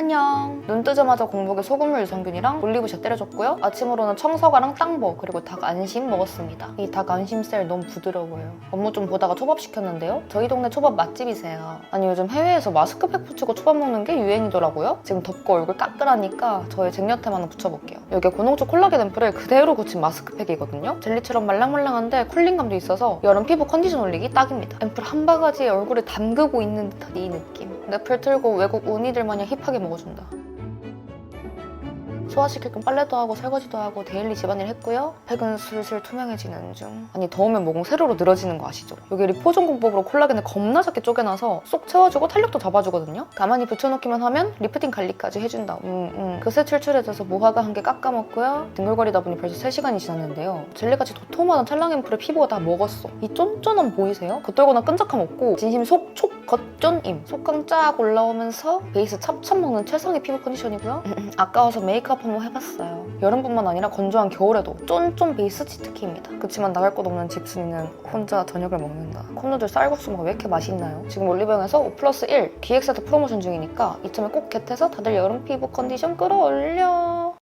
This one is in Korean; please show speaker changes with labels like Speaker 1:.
Speaker 1: 안녕. 눈 뜨자마자 공복에 소금물 유산균이랑 올리브샷 때려줬고요. 아침으로는 청서가랑 땅보 그리고 닭 안심 먹었습니다. 이 닭 안심살 너무 부드러워요. 업무 좀 보다가 초밥 시켰는데요. 저희 동네 초밥 맛집이세요. 아니 요즘 해외에서 마스크팩 붙이고 초밥 먹는 게 유행이더라고요. 지금 덥고 얼굴 까끌하니까 저의 쟁여템 하나 붙여볼게요. 여기 고농축 콜라겐 앰플을 그대로 고친 마스크팩이거든요. 젤리처럼 말랑말랑한데 쿨링감도 있어서 여름 피부 컨디션 올리기 딱입니다. 앰플 한 바가지에 얼굴을 담그고 있는 듯한 이 느낌. 넷플 틀고 외국 운이들 마냥 힙하게 먹 어준다. 소화시킬 겸 빨래도 하고 설거지도 하고 데일리 집안일 했고요. 팩은 슬슬 투명해지는 중. 아니 더우면 모공 세로로 늘어지는 거 아시죠? 여기 리포전 공법으로 콜라겐을 겁나 작게 쪼개놔서 쏙 채워주고 탄력도 잡아주거든요. 가만히 붙여놓기만 하면 리프팅 관리까지 해준다. 음, 음. 그새 출출해져서 모하가 한 개 깎아먹고요. 등글거리다 보니 벌써 3시간이 지났는데요. 젤리같이 도톰한 찰랑 앰플에 피부가 다 먹었어. 이 쫀쫀함 보이세요? 겉돌거나 끈적함 없고 진심 속 촉 겉쫀임. 속광 쫙 올라오면서 베이스 찹찹 먹는 최상의 피부 컨디션이고요. 아까워서 메이크업 한번 해봤어요. 여름뿐만 아니라 건조한 겨울에도 쫀쫀 베이스 치트키입니다. 그치만 나갈 곳 없는 집순이는 혼자 저녁을 먹는다. 콘누들 쌀국수가 왜 이렇게 맛있나요? 지금 올리브영에서 5 플러스 1 기획 세트 프로모션 중이니까 이참에 꼭 겟해서 다들 여름 피부 컨디션 끌어올려.